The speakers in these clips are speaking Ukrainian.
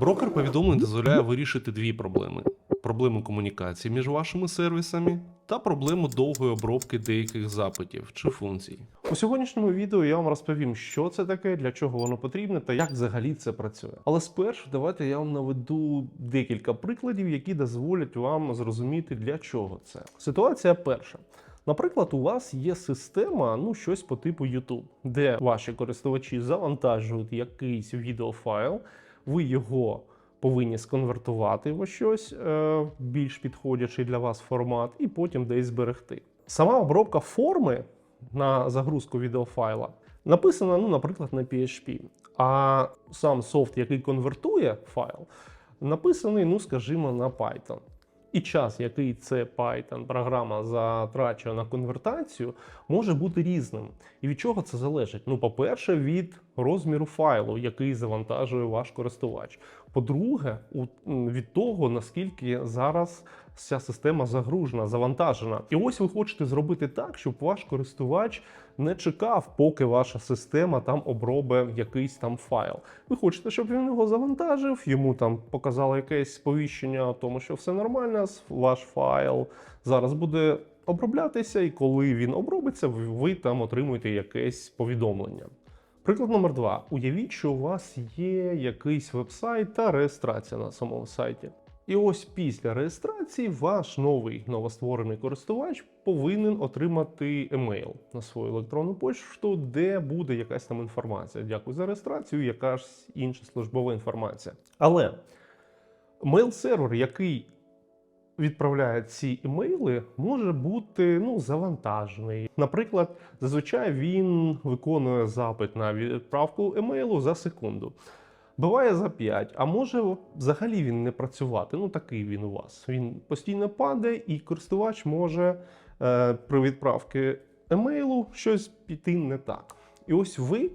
Брокер повідомлень дозволяє вирішити дві проблеми: проблему комунікації між вашими сервісами та проблему довгої обробки деяких запитів чи функцій. У сьогоднішньому відео я вам розповім, що це таке, для чого воно потрібне та як взагалі це працює. Але спершу давайте я вам наведу декілька прикладів, які дозволять вам зрозуміти, для чого це. Ситуація перша. Наприклад, у вас є система, ну щось по типу YouTube, де ваші користувачі завантажують якийсь відеофайл, ви його повинні сконвертувати в щось е, більш підходячий для вас формат, і потім десь зберегти. Сама обробка форми на загрузку відеофайла написана, ну, наприклад, на PHP. А сам софт, який конвертує файл, написаний, ну, скажімо, на Python. І час, який це Python програма затрачує на конвертацію, може бути різним. І від чого це залежить? Ну, по-перше, від розміру файлу, який завантажує ваш користувач. По-друге, від того, наскільки зараз ця система загружена, завантажена. І ось ви хочете зробити так, щоб ваш користувач не чекав, поки ваша система там обробить якийсь там файл. Ви хочете, щоб він його завантажив, йому там показало якесь сповіщення, тому що все нормально, ваш файл зараз буде оброблятися, і коли він обробиться, ви там отримуєте якесь повідомлення. Приклад номер два. Уявіть, що у вас є якийсь веб-сайт та реєстрація на самому сайті. І ось після реєстрації ваш новий новостворений користувач повинен отримати емейл на свою електронну пошту, де буде якась там інформація. Дякую за реєстрацію, яка ж інша службова інформація. Але мейл-сервер, який відправляє ці емейли, може бути ну, завантажений. Наприклад, зазвичай він виконує запит на відправку емейлу за секунду. Буває за 5, а може взагалі він не працювати. Ну такий він у вас. Він постійно падає, і користувач може е, при відправці емейлу щось піти не так. І ось ви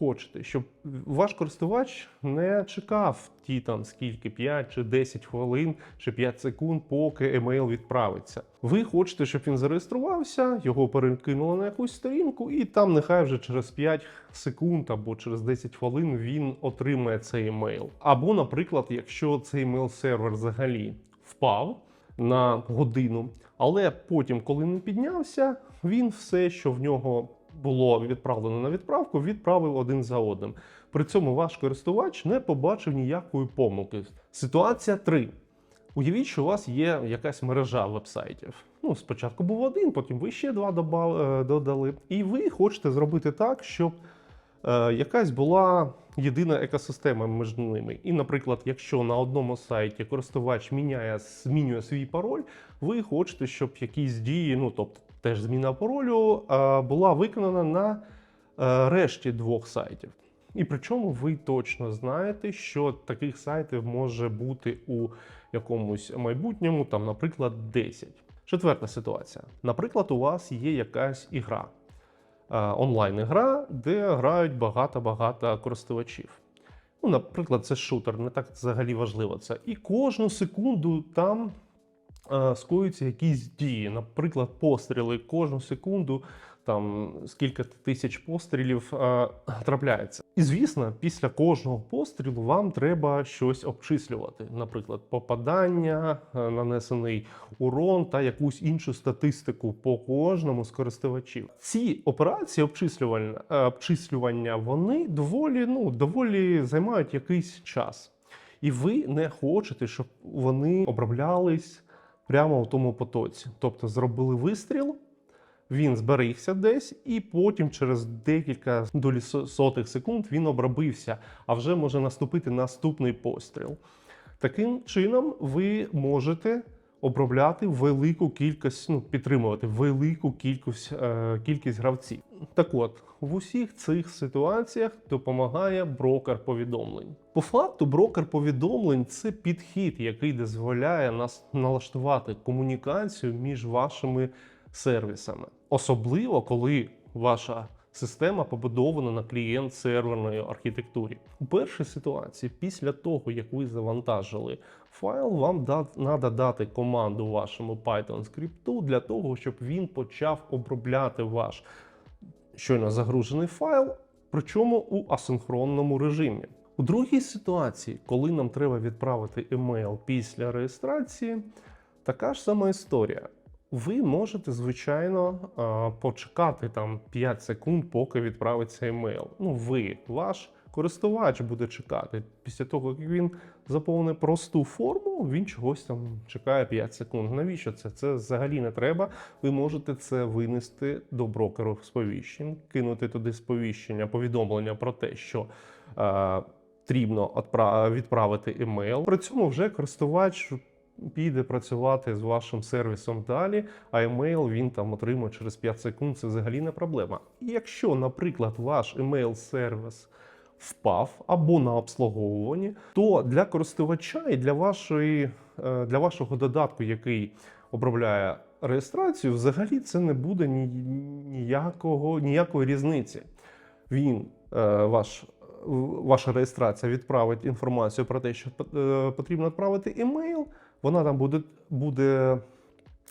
хочете, щоб ваш користувач не чекав ті там скільки 5 чи 10 хвилин чи 5 секунд, поки емейл відправиться. Ви хочете, щоб він зареєструвався, його перекинули на якусь сторінку, і там нехай вже через 5 секунд або через 10 хвилин він отримає цей емейл. Або, наприклад, якщо цей емейл-сервер взагалі впав на годину, але потім, коли він піднявся, він все, що в нього було відправлено на відправку, відправив один за одним. При цьому ваш користувач не побачив ніякої помилки. Ситуація 3. Уявіть, що у вас є якась мережа вебсайтів. Ну, спочатку був один, потім ви ще два е, додали. І ви хочете зробити так, щоб е, якась була єдина екосистема між ними. І, наприклад, якщо на одному сайті користувач міняє, змінює свій пароль, ви хочете, щоб якісь дії, ну тобто теж зміна паролю, була виконана на е, решті двох сайтів. І причому ви точно знаєте, що таких сайтів може бути у якомусь майбутньому, там, наприклад, 10. Четверта ситуація. Наприклад, у вас є якась ігра, е, онлайн-ігра, де грають багато-багато користувачів. Ну, наприклад, це шутер, не так взагалі важливо це. І кожну секунду там скоюються якісь дії. Наприклад, постріли кожну секунду, там скільки тисяч пострілів е, трапляється. І звісно, після кожного пострілу вам треба щось обчислювати, наприклад, попадання, е, нанесений урон та якусь іншу статистику по кожному з користувачів. Ці операції обчислювання, е, обчислювання вони доволі, ну, доволі займають якийсь час. І ви не хочете, щоб вони оброблялись прямо в тому потоці. Тобто зробили вистріл, він зберігся десь, і потім через декілька долі сотих секунд він обробився, а вже може наступити наступний постріл. Таким чином, ви можете обробляти велику кількість, ну, підтримувати велику кількість, е, кількість гравців. Так от, в усіх цих ситуаціях допомагає брокер повідомлень. По факту, брокер повідомлень це підхід, який дозволяє нас налаштувати комунікацію між вашими сервісами, особливо коли ваша система побудована на клієнт-серверної архітектурі. У першій ситуації, після того як ви завантажили файл, вам треба дати команду вашому Python скрипту для того, щоб він почав обробляти ваш щойно загружений файл, причому у асинхронному режимі. У другій ситуації, коли нам треба відправити емейл після реєстрації, така ж сама історія. Ви можете, звичайно, почекати там 5 секунд, поки відправиться емейл. Ну, ви, ваш користувач буде чекати. Після того, як він заповнить просту форму, він чогось там чекає 5 секунд. Навіщо це? Це взагалі не треба. Ви можете це винести до брокеру сповіщень, кинути туди сповіщення, повідомлення про те, що е, потрібно відправити емейл. При цьому вже користувач піде працювати з вашим сервісом далі, а емейл він там отримує через 5 секунд. Це взагалі не проблема. І якщо, наприклад, ваш емейл-сервіс впав або на обслуговуванні, то для користувача і для вашої е, для вашого додатку, який обробляє реєстрацію, взагалі це не буде ніякого ніякої різниці. Він е, ваш. Ваша реєстрація відправить інформацію про те, що е, потрібно відправити емейл. Вона там буде, буде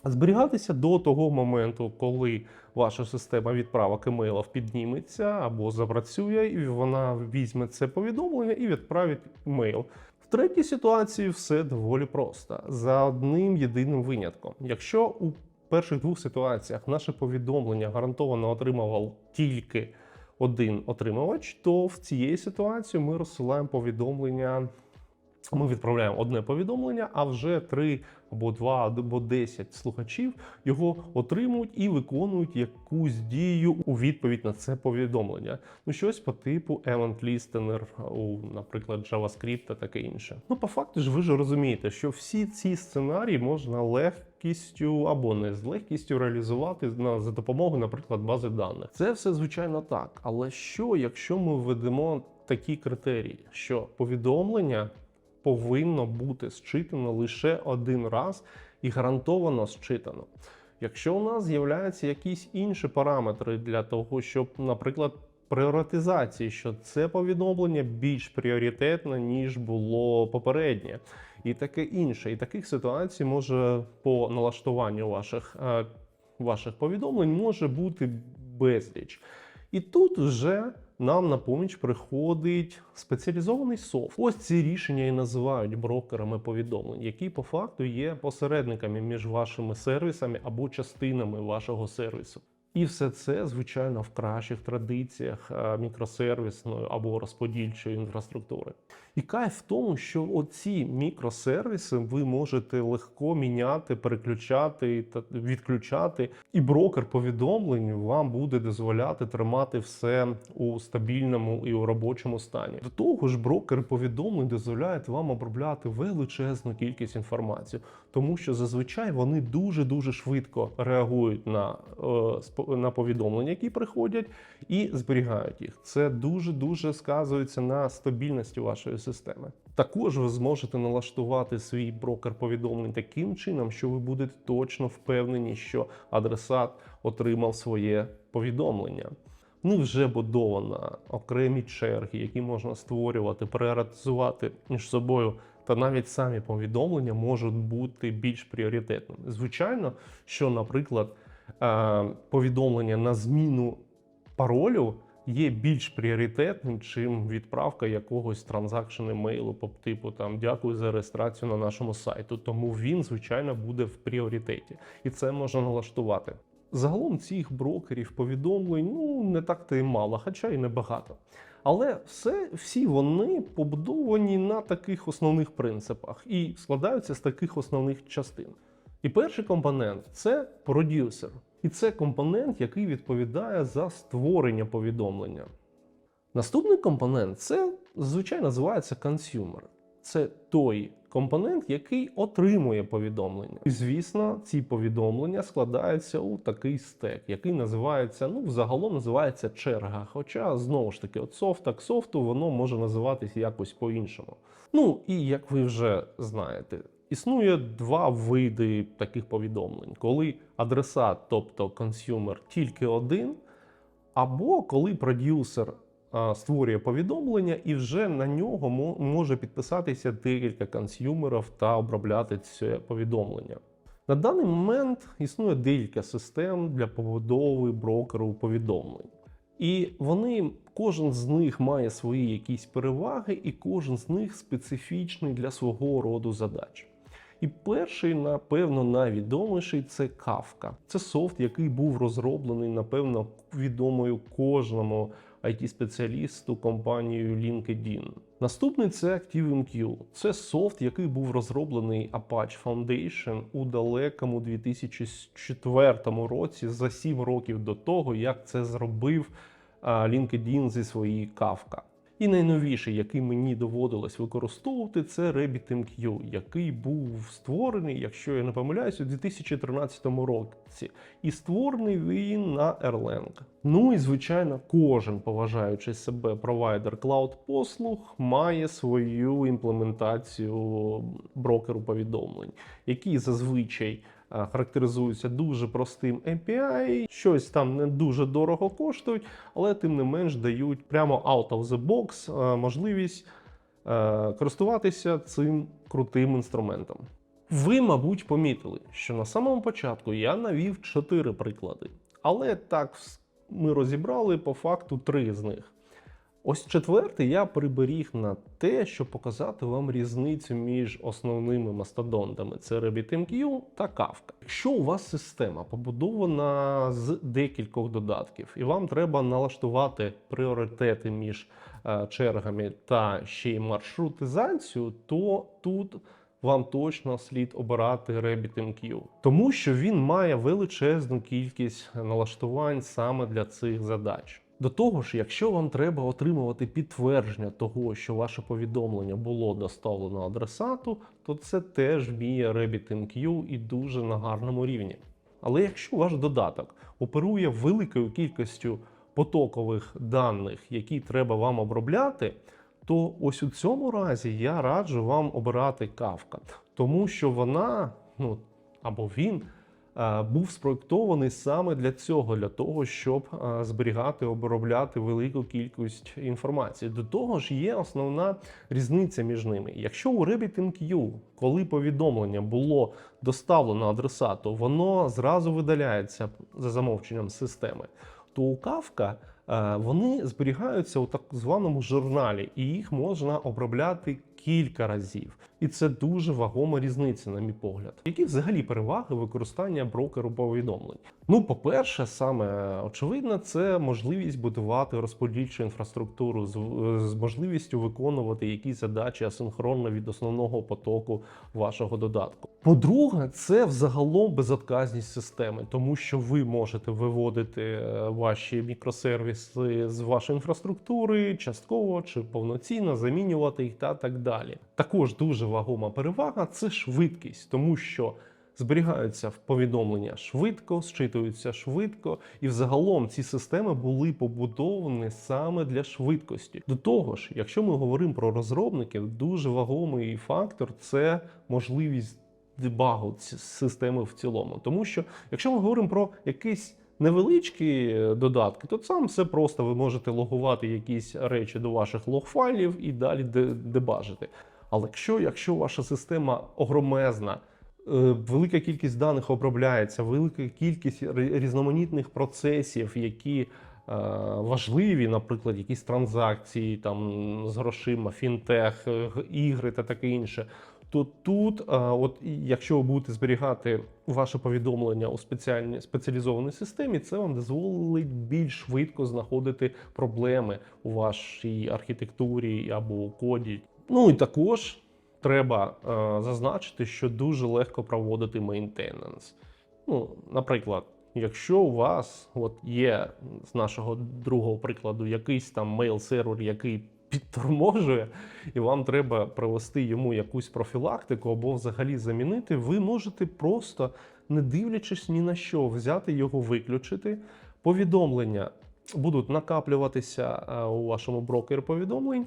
зберігатися до того моменту, коли ваша система відправок емейлів підніметься або запрацює, і вона візьме це повідомлення і відправить емейл. В третій ситуації все доволі просто за одним єдиним винятком. Якщо у перших двох ситуаціях наше повідомлення гарантовано отримував тільки один отримувач, то в цієї ситуації ми розсилаємо повідомлення. Ми відправляємо одне повідомлення, а вже три або два або десять слухачів його отримують і виконують якусь дію у відповідь на це повідомлення. Ну щось по типу event listener у, наприклад, JavaScript та таке інше. Ну, по факту ж ви ж розумієте, що всі ці сценарії можна легкістю або не з легкістю реалізувати на за допомогою, наприклад, бази даних. Це все звичайно так. Але що, якщо ми введемо такі критерії, що повідомлення повинно бути зчитано лише один раз і гарантовано зчитано. Якщо у нас з'являються якісь інші параметри для того, щоб, наприклад, пріоритизації, що це повідомлення більш пріоритетне, ніж було попереднє, і таке інше. І таких ситуацій може по налаштуванню ваших, е, ваших повідомлень може бути безліч. І тут вже нам на поміч приходить спеціалізований софт. Ось ці рішення і називають брокерами повідомлень, які по факту є посередниками між вашими сервісами або частинами вашого сервісу. І все це, звичайно, в кращих традиціях е, мікросервісної або розподільчої інфраструктури. І кайф в тому, що оці мікросервіси ви можете легко міняти, переключати та відключати, і брокер повідомлень вам буде дозволяти тримати все у стабільному і у робочому стані. До того ж, брокер повідомлень дозволяють вам обробляти величезну кількість інформації, тому що зазвичай вони дуже дуже швидко реагують на, е, на повідомлення, які приходять, і зберігають їх. Це дуже дуже сказується на стабільності вашої системи. Також ви зможете налаштувати свій брокер повідомлень таким чином, що ви будете точно впевнені, що адресат отримав своє повідомлення. Ну, вже будовано окремі черги, які можна створювати, пріоритизувати між собою, та навіть самі повідомлення можуть бути більш пріоритетними. Звичайно, що, наприклад, повідомлення на зміну паролю є більш пріоритетним, чим відправка якогось транзакшн емейлу по типу там дякую за реєстрацію на нашому сайту. Тому він, звичайно, буде в пріоритеті, і це можна налаштувати. Загалом цих брокерів повідомлень ну не так то і мало, хоча і небагато. Але все, всі вони побудовані на таких основних принципах і складаються з таких основних частин. І перший компонент це продюсер. І це компонент, який відповідає за створення повідомлення. Наступний компонент це звичайно називається консюмер. Це той компонент, який отримує повідомлення. І звісно, ці повідомлення складаються у такий стек, який називається, ну, взагалом називається черга. Хоча, знову ж таки, от софт так софту, воно може називатися якось по-іншому. Ну і як ви вже знаєте, існує два види таких повідомлень: коли адресат, тобто консюмер, тільки один, або коли продюсер створює повідомлення, і вже на нього може підписатися декілька консюмерів та обробляти це повідомлення. На даний момент існує декілька систем для побудови брокеру повідомлень. І вони Кожен з них має свої якісь переваги, і кожен з них специфічний для свого роду задач. І перший, напевно, найвідоміший це Kafka. Це софт, який був розроблений, напевно, відомою кожному IT-спеціалісту компанією LinkedIn. Наступний це ActiveMQ. Це софт, який був розроблений Apache Foundation у далекому 2004 році, за 7 років до того, як це зробив LinkedIn зі своєї Kafka. І найновіший, який мені доводилось використовувати, це RabbitMQ, який був створений, якщо я не помиляюсь, у 2013 році. І створений він на Erlang. Ну і звичайно, кожен поважаючи себе провайдер клауд послуг має свою імплементацію брокеру повідомлень, який зазвичай характеризуються дуже простим API, щось там не дуже дорого коштують, але тим не менш дають прямо out of the box можливість користуватися цим крутим інструментом. Ви, мабуть, помітили, що на самому початку я навів чотири приклади, але так ми розібрали по факту три з них. Ось четвертий я приберіг на те, щоб показати вам різницю між основними мастодонтами: це RabbitMQ та Kafka. Якщо у вас система побудована з декількох додатків, і вам треба налаштувати пріоритети між е, чергами та ще й маршрутизацію, то тут вам точно слід обирати RabbitMQ, тому що він має величезну кількість налаштувань саме для цих задач. До того ж, якщо вам треба отримувати підтвердження того, що ваше повідомлення було доставлено адресату, то це теж вміє RabbitMQ і дуже на гарному рівні. Але якщо ваш додаток оперує великою кількістю потокових даних, які треба вам обробляти, то ось у цьому разі я раджу вам обирати Kafka, тому що вона, ну або він був спроєктований саме для цього, для того, щоб е, зберігати, обробляти велику кількість інформації. До того ж, є основна різниця між ними. Якщо у RabbitMQ, коли повідомлення було доставлено адресату, воно зразу видаляється за замовченням системи, то у Kafka е, вони зберігаються у так званому журналі, і їх можна обробляти кілька разів. І це дуже вагома різниця, на мій погляд. Які взагалі переваги використання брокеру повідомлень? Ну, по-перше, саме очевидно, це можливість будувати розподільчу інфраструктуру з, з можливістю виконувати якісь задачі асинхронно від основного потоку вашого додатку. По-друге, це взагалом безотказність системи, тому що ви можете виводити е, ваші мікросервіси з вашої інфраструктури частково чи повноцінно замінювати їх та так далі. Також дуже вагома перевага це швидкість, тому що зберігаються повідомлення швидко, зчитуються швидко, і взагалом ці системи були побудовані саме для швидкості. До того ж, якщо ми говоримо про розробників, дуже вагомий фактор це можливість дебагу системи в цілому. Тому що, якщо ми говоримо про якийсь невеличкі е, додатки, то там все просто ви можете логувати якісь речі до ваших лог-файлів і далі де- дебажити. Але якщо, якщо ваша система огромезна, е, велика кількість даних обробляється, велика кількість різноманітних процесів, які е, важливі, наприклад, якісь транзакції там з грошима, фінтех, ігри та таке інше. То тут, е, от якщо ви будете зберігати ваше повідомлення у спеціальній спеціалізованій системі, це вам дозволить більш швидко знаходити проблеми у вашій архітектурі або у коді. Ну і також треба е, зазначити, що дуже легко проводити мейнтенанс. Ну, наприклад, якщо у вас от є з нашого другого прикладу якийсь там мейл-сервер, який підторможує, і вам треба провести йому якусь профілактику або взагалі замінити, ви можете просто, не дивлячись ні на що, взяти його виключити. Повідомлення будуть накаплюватися е, у вашому брокері повідомлень.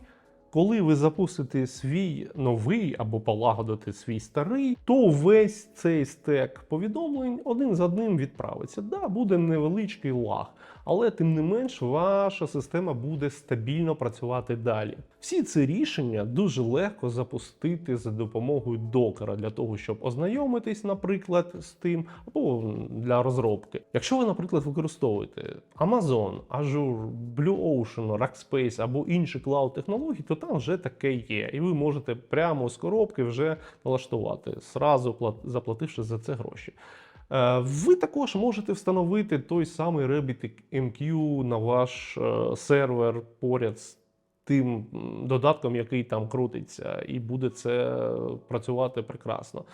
Коли ви запустите свій новий або полагодите свій старий, то весь цей стек повідомлень один за одним відправиться. Да, буде невеличкий лаг, але тим не менш ваша система буде стабільно працювати далі. Всі ці рішення дуже легко запустити за допомогою докера для того, щоб ознайомитись, наприклад, з тим, або для розробки. Якщо ви, наприклад, використовуєте Amazon, Azure, Blue Ocean, Rackspace або інші клауд технології, то там вже таке є, і ви можете прямо з коробки вже налаштувати, зразу заплативши за це гроші. Е, Ви також можете встановити той самий Rabbit MQ на ваш е, сервер поряд з тим додатком, який там крутиться, і буде це працювати прекрасно.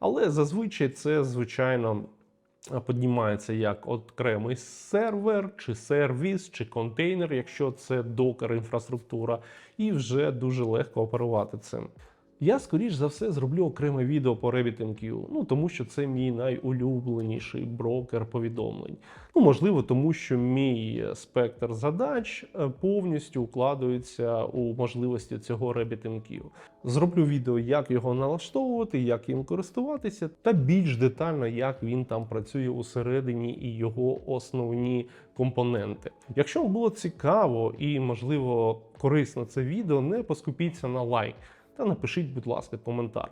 Але зазвичай це, звичайно, піднімається як окремий сервер, чи сервіс, чи контейнер, якщо це докер інфраструктура, і вже дуже легко оперувати цим. Я, скоріш за все, зроблю окреме відео по RabbitMQ, ну тому що це мій найулюбленіший брокер повідомлень. Ну, можливо, тому що мій спектр задач е, повністю укладується у можливості цього RabbitMQ. Зроблю відео, як його налаштовувати, як їм користуватися, та більш детально, як він там працює усередині і його основні компоненти. Якщо вам було цікаво і, можливо, корисно це відео, не поскупіться на лайк та напишіть, будь ласка, коментар.